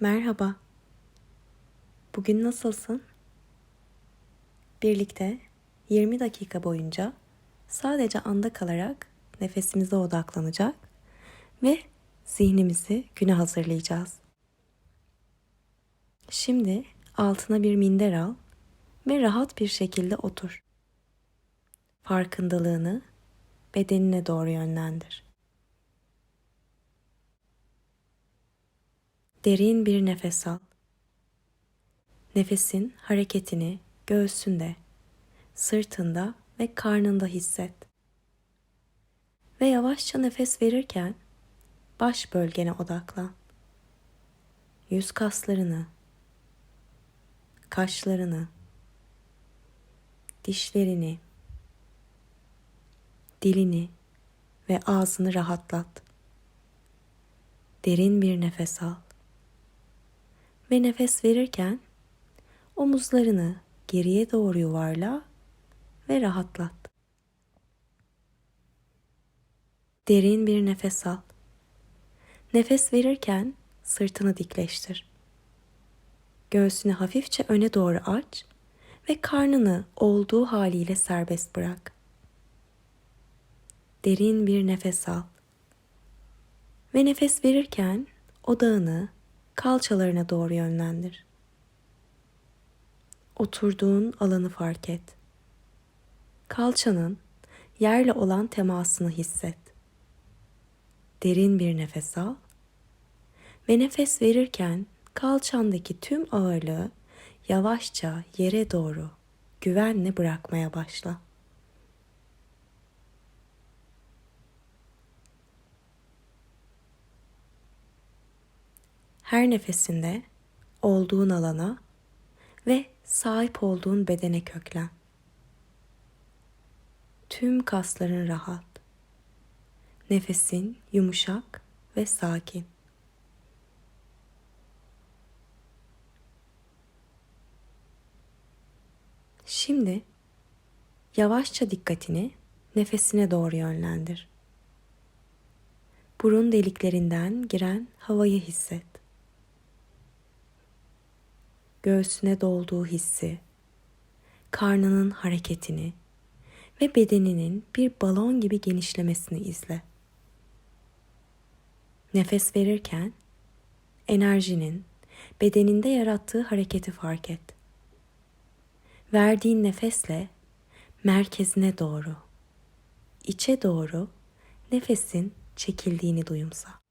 Merhaba. Bugün nasılsın? Birlikte 20 dakika boyunca sadece anda kalarak nefesimize odaklanacak ve zihnimizi güne hazırlayacağız. Şimdi altına bir minder al ve rahat bir şekilde otur. Farkındalığını bedenine doğru yönlendir. Derin bir nefes al. Nefesin hareketini göğsünde, sırtında ve karnında hisset. Ve yavaşça nefes verirken baş bölgene odaklan. Yüz kaslarını, kaşlarını, dişlerini, dilini ve ağzını rahatlat. Derin bir nefes al. Ve nefes verirken omuzlarını geriye doğru yuvarla ve rahatlat. Derin bir nefes al. Nefes verirken sırtını dikleştir. Göğsünü hafifçe öne doğru aç ve karnını olduğu haliyle serbest bırak. Derin bir nefes al. Ve nefes verirken odağını kalçalarına doğru yönlendir. Oturduğun alanı fark et. Kalçanın yerle olan temasını hisset. Derin bir nefes al ve nefes verirken kalçandaki tüm ağırlığı yavaşça yere doğru güvenle bırakmaya başla. Her nefesinde olduğun alana ve sahip olduğun bedene köklen. Tüm kasların rahat. Nefesin yumuşak ve sakin. Şimdi yavaşça dikkatini nefesine doğru yönlendir. Burun deliklerinden giren havayı hisset. Göğsüne dolduğu hissi, karnının hareketini ve bedeninin bir balon gibi genişlemesini izle. Nefes verirken enerjinin bedeninde yarattığı hareketi fark et. Verdiğin nefesle merkezine doğru, içe doğru nefesin çekildiğini duyumsa.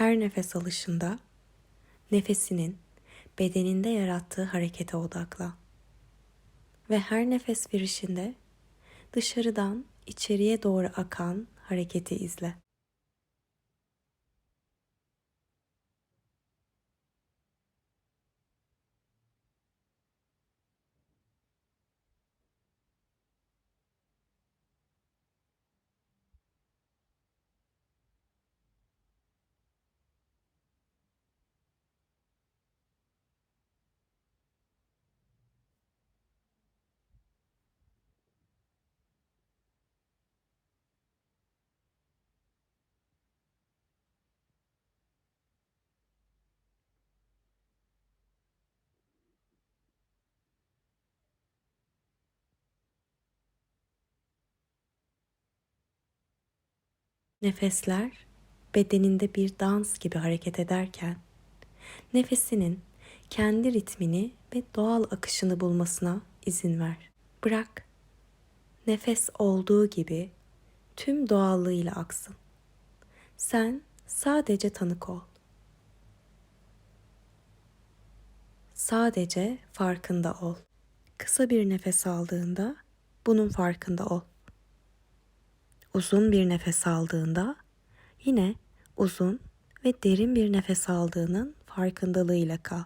Her nefes alışında nefesinin bedeninde yarattığı harekete odakla. Ve her nefes verişinde dışarıdan içeriye doğru akan hareketi izle. Nefesler bedeninde bir dans gibi hareket ederken nefesinin kendi ritmini ve doğal akışını bulmasına izin ver. Bırak. Nefes olduğu gibi tüm doğallığıyla aksın. Sen sadece tanık ol. Sadece farkında ol. Kısa bir nefes aldığında bunun farkında ol. Uzun bir nefes aldığında yine uzun ve derin bir nefes aldığının farkındalığıyla kal.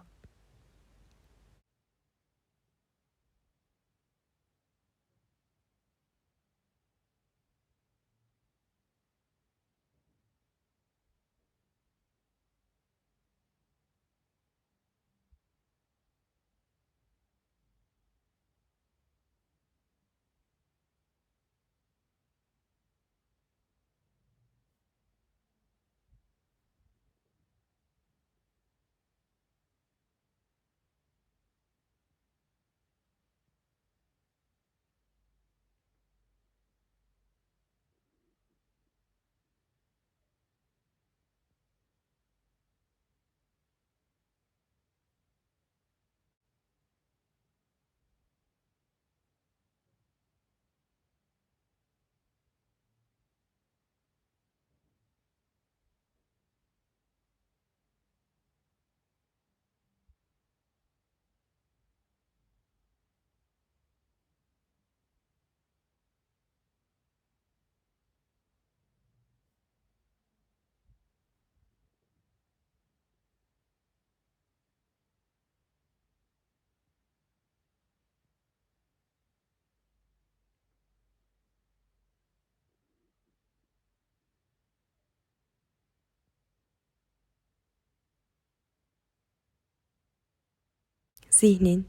Zihnin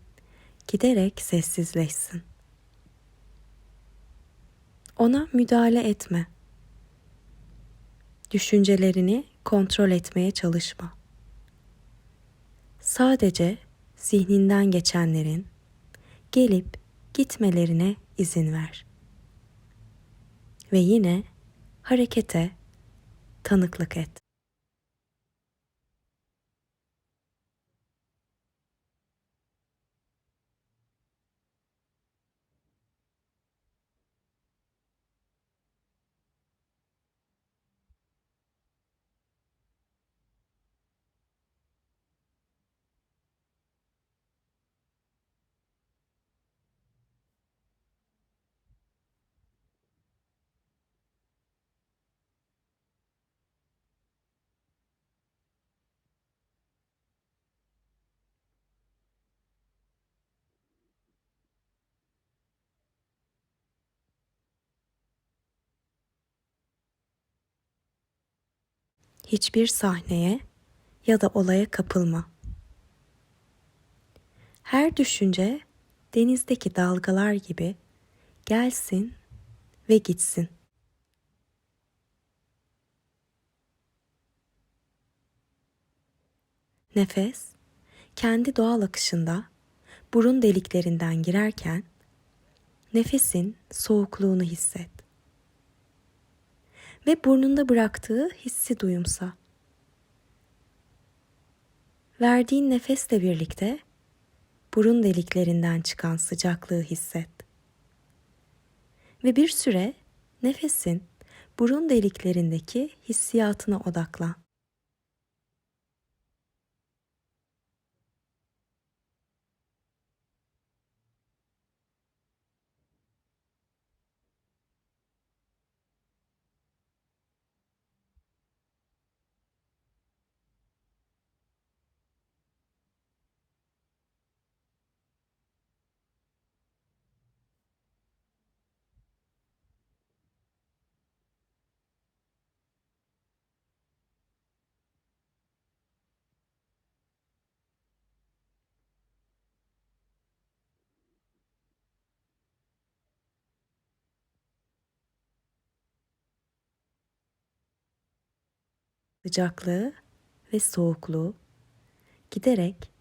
giderek sessizleşsin. Ona müdahale etme. Düşüncelerini kontrol etmeye çalışma. Sadece zihninden geçenlerin gelip gitmelerine izin ver. Ve yine harekete tanıklık et. Hiçbir sahneye ya da olaya kapılma. Her düşünce denizdeki dalgalar gibi gelsin ve gitsin. Nefes kendi doğal akışında burun deliklerinden girerken nefesin soğukluğunu hisset ve burnunda bıraktığı hissi duyumsa. Verdiğin nefesle birlikte burun deliklerinden çıkan sıcaklığı hisset. Ve bir süre nefesin burun deliklerindeki hissiyatına odaklan. Sıcaklığı ve soğukluğu giderek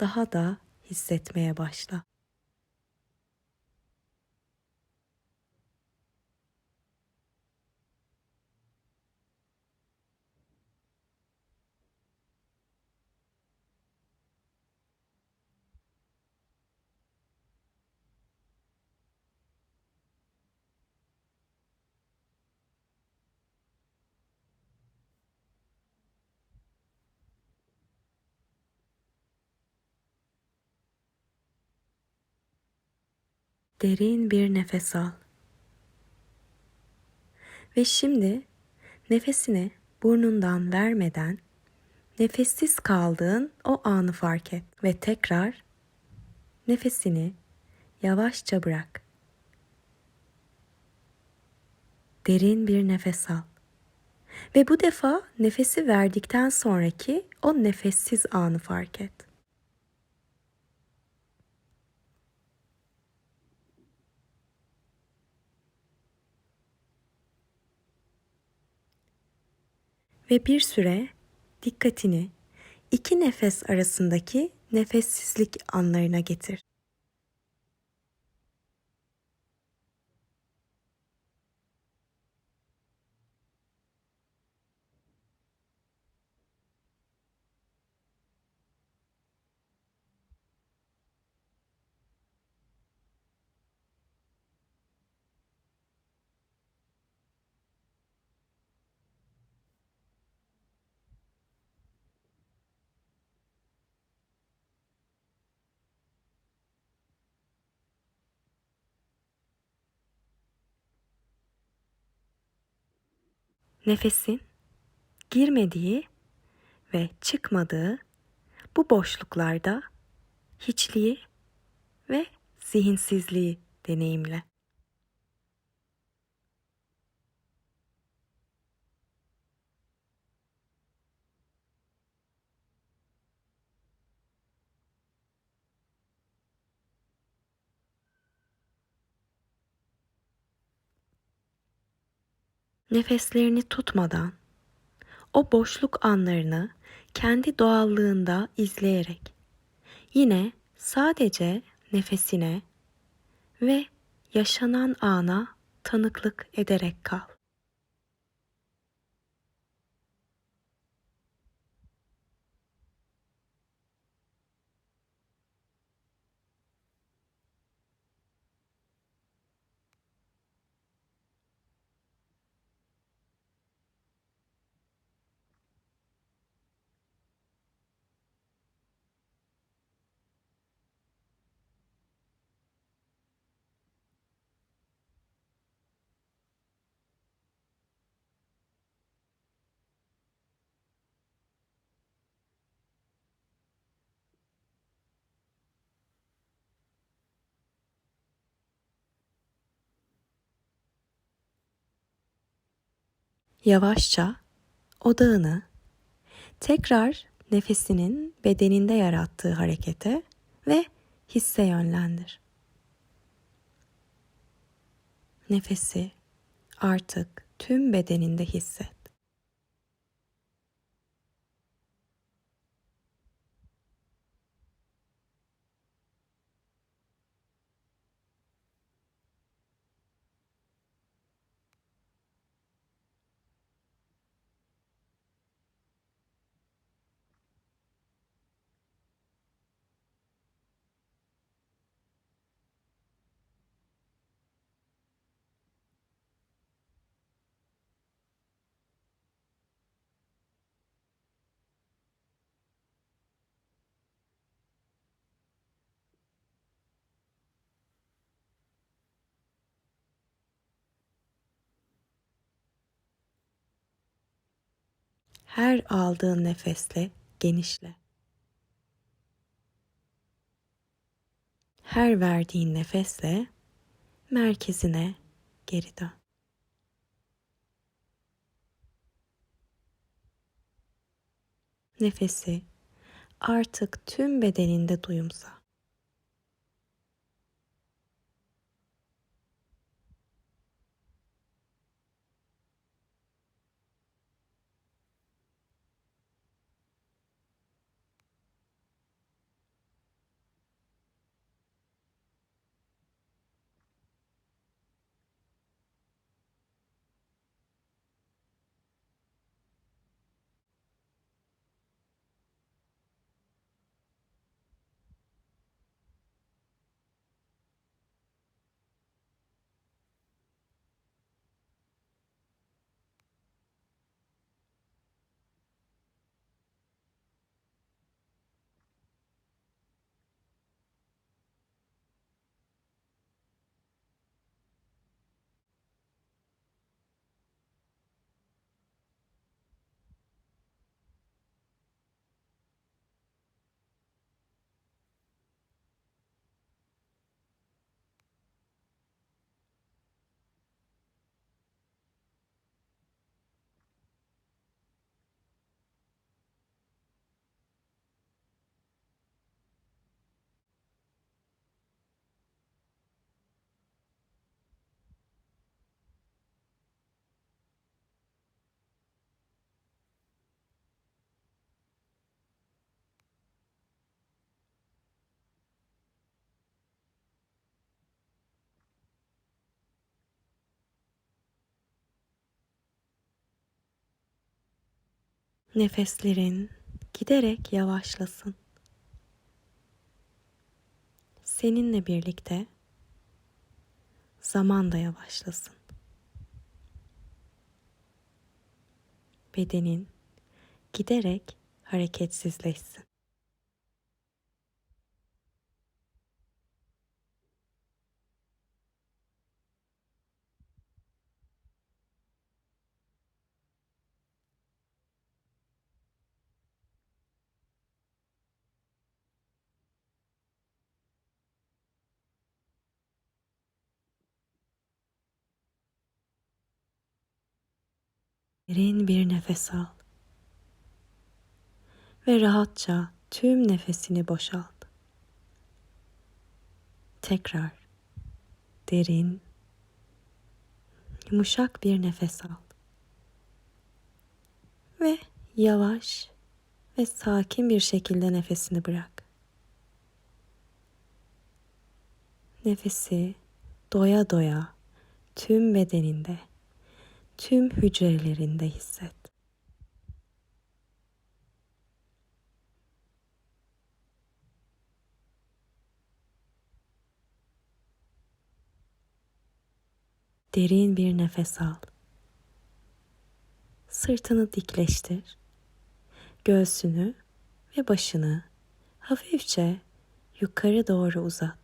daha da hissetmeye başla. Derin bir nefes al. Ve şimdi nefesini burnundan vermeden nefessiz kaldığın o anı fark et ve tekrar nefesini yavaşça bırak. Derin bir nefes al. Ve bu defa nefesi verdikten sonraki o nefessiz anı fark et. Ve bir süre dikkatini iki nefes arasındaki nefessizlik anlarına getir. Nefesin girmediği ve çıkmadığı bu boşluklarda hiçliği ve zihinsizliği deneyimle. Nefeslerini tutmadan o boşluk anlarını kendi doğallığında izleyerek yine sadece nefesine ve yaşanan ana tanıklık ederek kal. Yavaşça odağını tekrar nefesinin bedeninde yarattığı harekete ve hisse yönlendir. Nefesi artık tüm bedeninde hisset. Her aldığın nefesle genişle. Her verdiğin nefesle merkezine geri dön. Nefesi artık tüm bedeninde duyumsa. Nefeslerin giderek yavaşlasın. Seninle birlikte zaman da yavaşlasın. Bedenin giderek hareketsizleşsin. Derin bir nefes al. Ve rahatça tüm nefesini boşalt. Tekrar derin, yumuşak bir nefes al. Ve yavaş ve sakin bir şekilde nefesini bırak. Nefesi doya doya tüm bedeninde tüm hücrelerinde hisset. Derin bir nefes al. Sırtını dikleştir. Göğsünü ve başını hafifçe yukarı doğru uzat.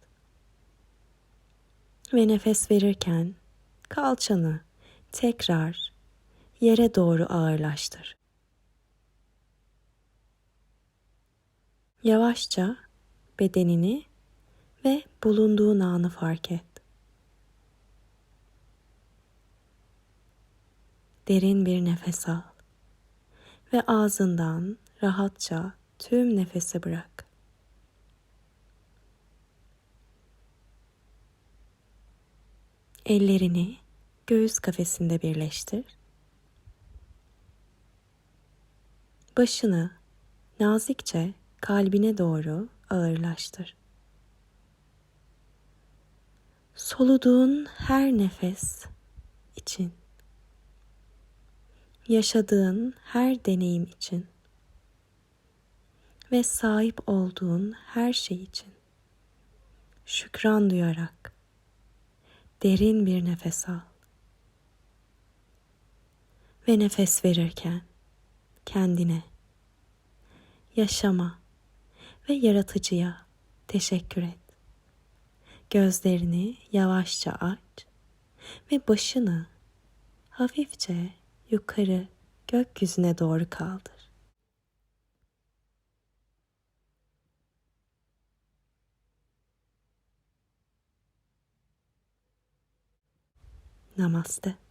Ve nefes verirken kalçanı tekrar yere doğru ağırlaştır. Yavaşça bedenini ve bulunduğun anı fark et. Derin bir nefes al ve ağzından rahatça tüm nefesi bırak. Ellerini göğüs kafesinde birleştir. Başını nazikçe kalbine doğru ağırlaştır. Soluduğun her nefes için, yaşadığın her deneyim için ve sahip olduğun her şey için şükran duyarak derin bir nefes al ve nefes verirken kendine, yaşama ve yaratıcıya teşekkür et. Gözlerini yavaşça aç ve başını hafifçe yukarı gökyüzüne doğru kaldır. Namaste.